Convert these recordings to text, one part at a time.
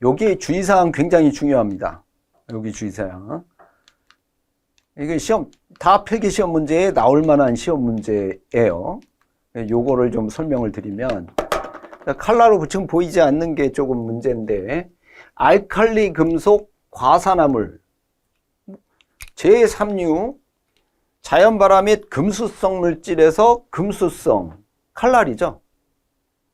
여기 주의사항 굉장히 중요합니다. 여기 주의사항. 이게 시험, 다 필기 시험 문제에 나올 만한 시험 문제예요. 요거를 좀 설명을 드리면, 칼라로 지금 보이지 않는 게 조금 문제인데, 알칼리 금속 과산화물, 제3류, 자연발화 및 금수성 물질에서 금수성, 칼날이죠.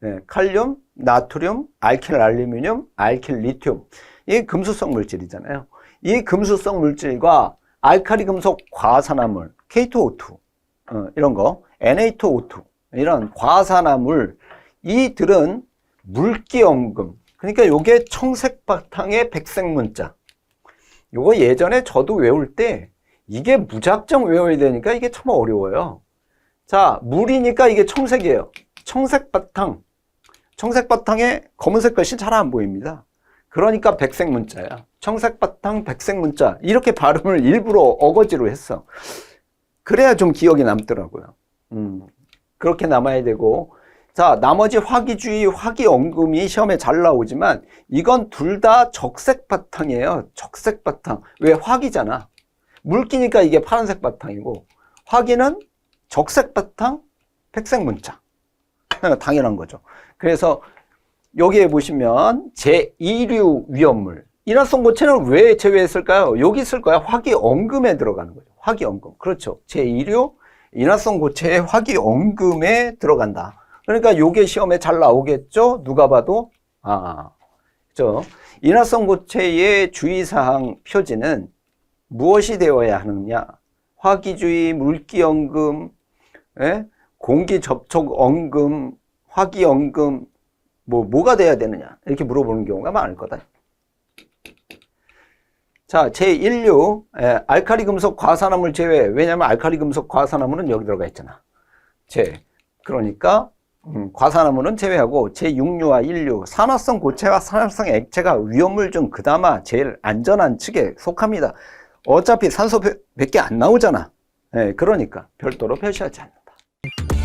네, 칼륨, 나트륨, 알킬 알루미늄, 알킬 리튬. 이게 금수성 물질이잖아요. 이 금수성 물질과 알칼리 금속 과산화물, K2O2, 어, 이런 거, Na2O2, 이런 과산화물, 이들은 물기염금. 그러니까 요게 청색 바탕의 백색 문자. 요거 예전에 저도 외울 때 이게 무작정 외워야 되니까 이게 참 어려워요. 자, 물이니까 이게 청색이에요. 청색 바탕. 청색 바탕에 검은색 글씨 잘 안 보입니다. 그러니까 백색 문자야. 청색 바탕, 백색 문자. 이렇게 발음을 일부러 어거지로 했어. 그래야 좀 기억이 남더라고요. 음, 그렇게 남아야 되고. 자, 나머지 화기주의, 화기엉금이 시험에 잘 나오지만 이건 둘 다 적색 바탕이에요. 적색 바탕. 왜 화기잖아. 물기니까 이게 파란색 바탕이고 화기는 적색 바탕, 백색 문자. 당연한 거죠. 그래서 여기에 보시면 제2류 위험물. 인화성 고체는 왜 제외했을까요? 여기 있을 거야. 화기엉금에 들어가는 거죠. 화기엉금. 그렇죠. 제2류 인화성 고체의 화기엉금에 들어간다. 그러니까 요게 시험에 잘 나오겠죠? 누가 봐도. 아, 그죠. 인화성 고체의 주의사항 표지는 무엇이 되어야 하느냐? 화기주의, 물기엉금, 예? 공기 접촉 엉금, 화기 엉금, 뭐, 뭐가 돼야 되느냐? 이렇게 물어보는 경우가 많을 거다. 자, 제1류, 예, 알칼리 금속 과산화물 제외. 왜냐면 알칼리 금속 과산화물은 여기 들어가 있잖아. 제. 그러니까, 음, 과산화물은 제외하고 제6류와 1류, 산화성 고체와 산화성 액체가 위험물 중 그나마 제일 안전한 측에 속합니다. 어차피 산소 몇 개 안 나오잖아. 예, 그러니까 별도로 표시하지 않는다. you